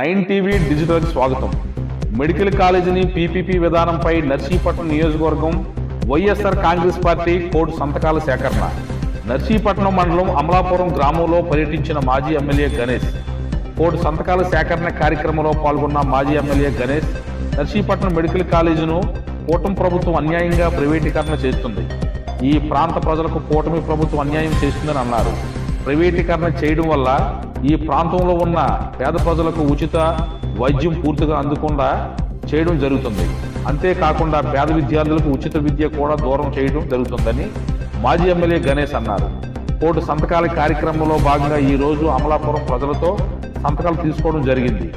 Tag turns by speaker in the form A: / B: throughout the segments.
A: Nine TV digital స్వాగతం. Medical కాలేజీని PPP విధానంపై నర్సీపట్నం నియోజకవర్గం వైఎస్ఆర్ కాంగ్రెస్ పార్టీ కోర్టు సంతకాల సేకరణ. నర్సీపట్నం మండలం అమలాపురం గ్రామంలో పర్యటించిన మాజీ ఎమ్మెల్యే గణేష్. కోర్టు సంతకాల సేకరణ కార్యక్రమంలో పాల్గొన్న మాజీ ఎమ్మెల్యే గణేష్ నర్సీపట్నం మెడికల్ కాలేజీను కూటమి ప్రభుత్వం అన్యాయంగా ప్రైవేటీకరణ చేస్తుంది. ఈ ప్రాంత ప్రజలకు కూటమి ప్రభుత్వం అన్యాయం చేస్తుందని అన్నారు. ప్రైవేటీకరణ చేయడం వల్ల ఈ ప్రాంతంలో ఉన్న పేద ప్రజలకు ఉచిత వైద్యం పూర్తిగా అందకుండా చేయడం జరుగుతుంది. అంతేకాకుండా పేద విద్యార్థులకు ఉచిత విద్య కూడా దూరం చేయడం జరుగుతుందని మాజీ ఎమ్మెల్యే గణేష్ అన్నారు. కోటి సంతకాల కార్యక్రమంలో భాగంగా ఈరోజు అమలాపురం ప్రజలతో సంతకాలు తీసుకోవడం జరిగింది.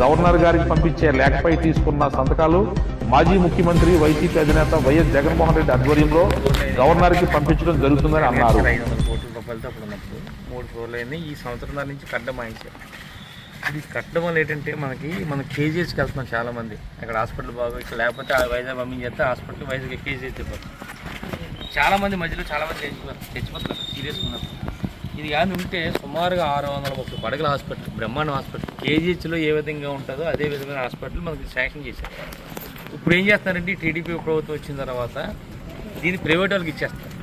A: గవర్నర్ గారికి పంపించే లేఖపై తీసుకున్న సంతకాలు మాజీ ముఖ్యమంత్రి వైసీపీ అధినేత వైఎస్ జగన్మోహన్ రెడ్డి ఆధ్వర్యంలో గవర్నర్కి పంపించడం జరుగుతుందని అన్నారు.
B: ఐదు అప్పుడు ఉన్నప్పుడు మూడు ఫ్లోర్లు అయింది. ఈ సంవత్సరం నుంచి కట్టడం మాయించారు ఇది కట్టడం వల్ల ఏంటంటే మనకి మనం కేజీహెచ్కి వెళ్తున్నాం చాలా మంది అక్కడ హాస్పిటల్ బాగా ఇక్కడ లేకపోతే ఆ వైజాగ్ పంపించేస్తే హాస్పిటల్ వైజాగ్ కేజీహెచ్ వెళ్ళిపోతాం చాలామంది మధ్యలో చాలా మంది చచ్చిపోతారు. చచ్చిపోతారు. సీరియస్గా ఉన్నారు. ఇది కానీ ఉంటే సుమారుగా ఆరు వందల ముప్పై పడగల హాస్పిటల్ బ్రహ్మాండ హాస్పిటల్. కేజీహెచ్లో ఏ విధంగా ఉంటుందో అదే విధమైన హాస్పిటల్ మనకి శాంక్షన్ చేశారు. ఇప్పుడు ఏం చేస్తున్నారంటే టీడీపీ ప్రభుత్వం వచ్చిన తర్వాత దీన్ని ప్రైవేట్ వాళ్ళకి ఇచ్చేస్తారు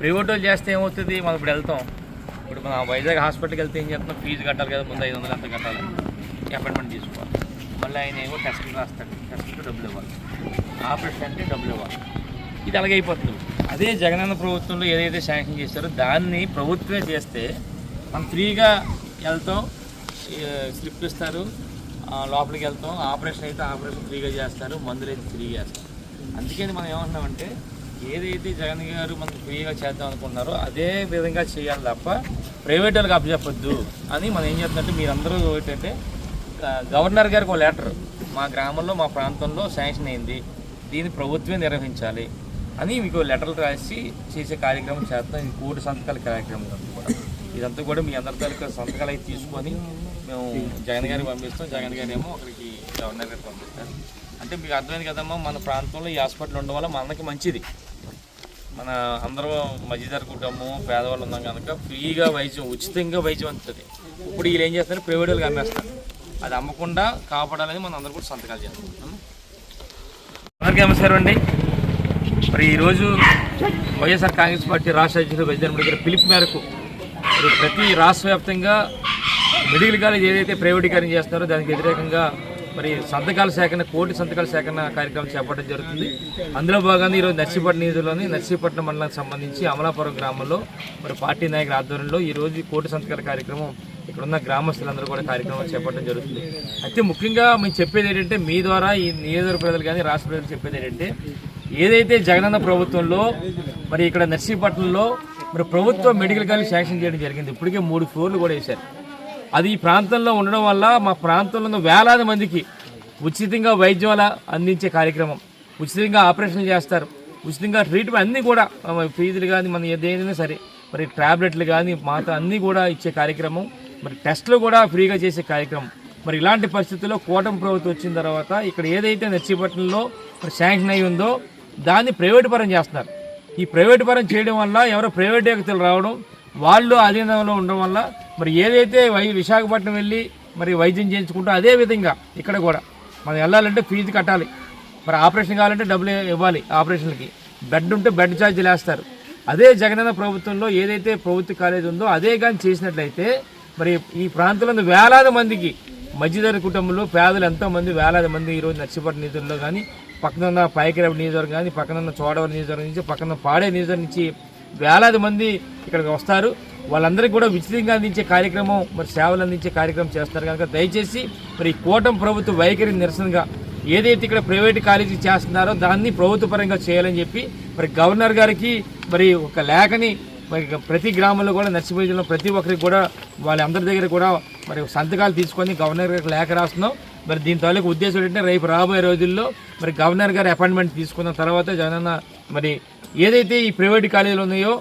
B: ప్రైవేట్ చేస్తే ఏమవుతుంది? మనం ఇప్పుడు వెళ్తాం. ఇప్పుడు మనం వైజాగ్ హాస్పిటల్కి వెళ్తే ఏం చేస్తున్నాం ఫీజు కట్టాలి కదా ముందు ఐదు వందలు ఎంత కట్టాలి? అపాయింట్మెంట్ తీసుకోవాలి. మళ్ళీ ఆయన ఏమో టెస్టులు రాస్తాడు. టెస్టులు డబ్బులు ఇవ్వాలి. ఆపరేషన్ అంటే డబ్బులు ఇవ్వాలి. ఇది అలాగే అయిపోతుంది. అదే జగనన్న ప్రభుత్వంలో ఏదైతే శాంక్షన్ చేస్తారో దాన్ని ప్రభుత్వమే చేస్తే మనం ఫ్రీగా వెళ్తాం స్లిప్ ఇస్తారు లోపలికి వెళ్తాం. ఆపరేషన్ అయితే ఆపరేషన్ ఫ్రీగా చేస్తారు మందులు అయితే ఫ్రీగా చేస్తారు. అందుకని మనం ఏమంటున్నామంటే ఏదైతే జగన్ గారు మనకు ఫ్రీగా చేద్దాం అనుకుంటున్నారో అదే విధంగా చేయాలి తప్ప ప్రైవేట్ వాళ్ళకి అప్పచెప్పొద్దు అని మనం ఏం చేస్తుందంటే మీరందరూ ఏంటంటే గవర్నర్ గారికి ఒక లెటర్ మా గ్రామంలో మా ప్రాంతంలో శాంక్షన్ అయింది దీన్ని ప్రభుత్వమే నిర్వహించాలి అని మీకు లెటర్లు రాసి చేసే కార్యక్రమం చేస్తాం ఇది కోటి సంతకాల కార్యక్రమం ఇదంతా కూడా. ఇదంతా కూడా మీ అందరి తాలూకా సంతకాలు అయితే తీసుకొని మేము జగన్ గారికి పంపిస్తాం. జగన్ గారు ఏమో అక్కడికి గవర్నర్ గారికి పంపిస్తారు. అంటే మీకు అర్థమైంది కదమ్మా మన ప్రాంతంలో ఈ హాస్పిటల్ ఉండడం వల్ల మనకి మంచిది. మన అందరూ మధ్యధర కుటుంబం పేదవాళ్ళు ఉన్నాం కనుక ఫ్రీగా వైద్యం ఉచితంగా వైద్యం అందుతుంది. ఇప్పుడు వీళ్ళు ఏం చేస్తారు? ప్రైవేట్ వాళ్ళకి అమ్మేస్తారు అది అమ్మకుండా కాపాడాలని మనం అందరూ కూడా సంతకాలు చేస్తాం. అందరికీ నమస్కారం అండి. మరి ఈరోజు వైఎస్ఆర్ కాంగ్రెస్ పార్టీ రాష్ట్ర అధ్యక్షుడు వైద్యుల దగ్గర పిలుపు మేరకు ప్రతి రాష్ట్ర వ్యాప్తంగా మెడికల్ కాలేజ్ ఏదైతే ప్రైవేటీకరణ చేస్తున్నారో దానికి వ్యతిరేకంగా మరి సంతకాల సేకరణ కోటి సంతకాల సేకరణ కార్యక్రమం చేపట్టడం జరుగుతుంది. అందులో భాగంగా ఈరోజు నర్సీపట్నం నిధుల్లోని నర్సీపట్నం మండలానికి సంబంధించి అమలాపురం గ్రామంలో మరి పార్టీ నాయకుల ఆధ్వర్యంలో ఈరోజు కోటి సంతకాల కార్యక్రమం ఇక్కడ ఉన్న గ్రామస్తులందరూ కూడా కార్యక్రమం చేపట్టడం జరుగుతుంది. అయితే ముఖ్యంగా మేము చెప్పేది ఏంటంటే మీ ద్వారా ఈ నియోజకవర్గ ప్రజలు కానీ రాష్ట్ర ప్రజలు చెప్పేది ఏంటంటే ఏదైతే జగనన్న ప్రభుత్వంలో మరి ఇక్కడ నర్సీపట్నంలో మరి ప్రభుత్వ మెడికల్ కాలేజ్ శాంక్షన్ చేయడం జరిగింది. ఇప్పటికే మూడు ఫ్లోర్లు కూడా వేశారు. అది ఈ ప్రాంతంలో ఉండడం వల్ల మా ప్రాంతంలో ఉన్న వేలాది మందికి ఉచితంగా వైద్యం అలా అందించే కార్యక్రమం. ఉచితంగా ఆపరేషన్లు చేస్తారు. ఉచితంగా ట్రీట్మెంట్ అన్నీ కూడా ఫీజులు కానీ మన ఏదైనా సరే మరి ట్యాబ్లెట్లు కానీ మాత అన్నీ కూడా ఇచ్చే కార్యక్రమం. మరి టెస్టులు కూడా ఫ్రీగా చేసే కార్యక్రమం. మరి ఇలాంటి పరిస్థితుల్లో కూటమి ప్రభుత్వం వచ్చిన తర్వాత ఇక్కడ ఏదైతే నర్సీపట్నంలో మరి శాంక్షన్ అయి ఉందో దాన్ని ప్రైవేట్ పరం చేస్తున్నారు. ఈ ప్రైవేట్ పరం చేయడం వల్ల ఎవరో ప్రైవేట్ వ్యక్తులు రావడం వాళ్ళు అధీనంలో ఉండడం వల్ల మరి ఏదైతే వై విశాఖపట్నం వెళ్ళి మరి వైద్యం చేయించుకుంటూ అదే విధంగా ఇక్కడ కూడా. మనం వెళ్ళాలంటే ఫీజు కట్టాలి. మరి ఆపరేషన్ కావాలంటే డబ్బులు ఇవ్వాలి ఆపరేషన్కి బెడ్ ఉంటే బెడ్ ఛార్జీలు వేస్తారు అదే జగనన్న ప్రభుత్వంలో ఏదైతే ప్రభుత్వ కాలేజ్ ఉందో అదే కానీ చేసినట్లయితే మరి ఈ ప్రాంతంలో వేలాది మందికి మధ్యధర కుటుంబంలో పేదలు ఎంతోమంది వేలాది మంది ఈరోజు నర్సిపట్నం నిధుల్లో కానీ పక్కన ఉన్న పైకిరవ నియోజకవర్గం కానీ పక్కన ఉన్న చోడవరం నియోజకవర్గం నుంచి పక్కన పాడే నియోజకవర్గం నుంచి వేలాది మంది ఇక్కడికి వస్తారు. వాళ్ళందరికీ కూడా ఉచితంగా అందించే కార్యక్రమం మరి సేవలు అందించే కార్యక్రమం చేస్తారు కనుక దయచేసి మరి ఈ కూటమి ప్రభుత్వ వైఖరి నిరసనగా ఏదైతే ఇక్కడ ప్రైవేట్ కాలేజీ చేస్తున్నారో దాన్ని ప్రభుత్వ పరంగా చేయాలని చెప్పి మరి గవర్నర్ గారికి మరి ఒక లేఖని మరి ప్రతి గ్రామంలో కూడా నర్సిపల్లిలో ప్రతి ఒక్కరికి కూడా వాళ్ళందరి దగ్గర కూడా మరి సంతకాలు తీసుకొని గవర్నర్ గారికి లేఖ రాస్తున్నాం. మరి దీని తాలూకు ఉద్దేశం ఏంటంటే రేపు రాబోయే రోజుల్లో మరి గవర్నర్ గారి అపాయింట్మెంట్ తీసుకున్న తర్వాత జగనన్న మరి ఏదైతే ఈ ప్రైవేట్ కాలేజీలు ఉన్నాయో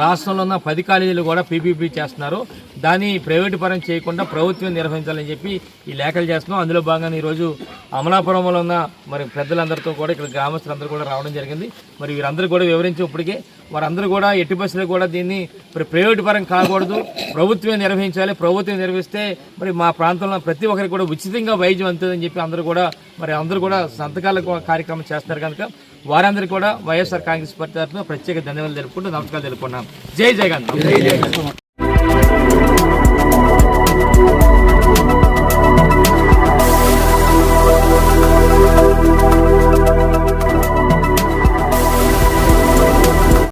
B: రాష్ట్రంలో ఉన్న పది కాలేజీలు కూడా పీపీపీ చేస్తున్నారు. దాన్ని ప్రైవేటు పరం చేయకుండా ప్రభుత్వం నిర్వహించాలని చెప్పి ఈ లేఖలు చేస్తున్నాం. అందులో భాగంగా ఈరోజు అమలాపురంలో ఉన్న మరి పెద్దలందరితో కూడా ఇక్కడ గ్రామస్తులందరూ కూడా రావడం జరిగింది. మరి వీరందరూ కూడా వివరించి ఇప్పటికే వారందరూ కూడా ఎట్టి బస్సులు కూడా దీన్ని మరి ప్రైవేటు పరం కాకూడదు. ప్రభుత్వమే నిర్వహించాలి. ప్రభుత్వం నిర్వహిస్తే మరి మా ప్రాంతంలో ప్రతి ఒక్కరికి కూడా ఉచితంగా వైద్యం అందుతుందని చెప్పి అందరూ కూడా మరి అందరూ కూడా సంతకాల కార్యక్రమం చేస్తున్నారు కనుక వారందరూ కూడా వైఎస్ఆర్ కాంగ్రెస్ పార్టీ తరఫున ప్రత్యేక ధన్యవాదాలు తెలుపుకుంటూ నమస్కారాలు తెలుపుకున్నాం. జై జగన్.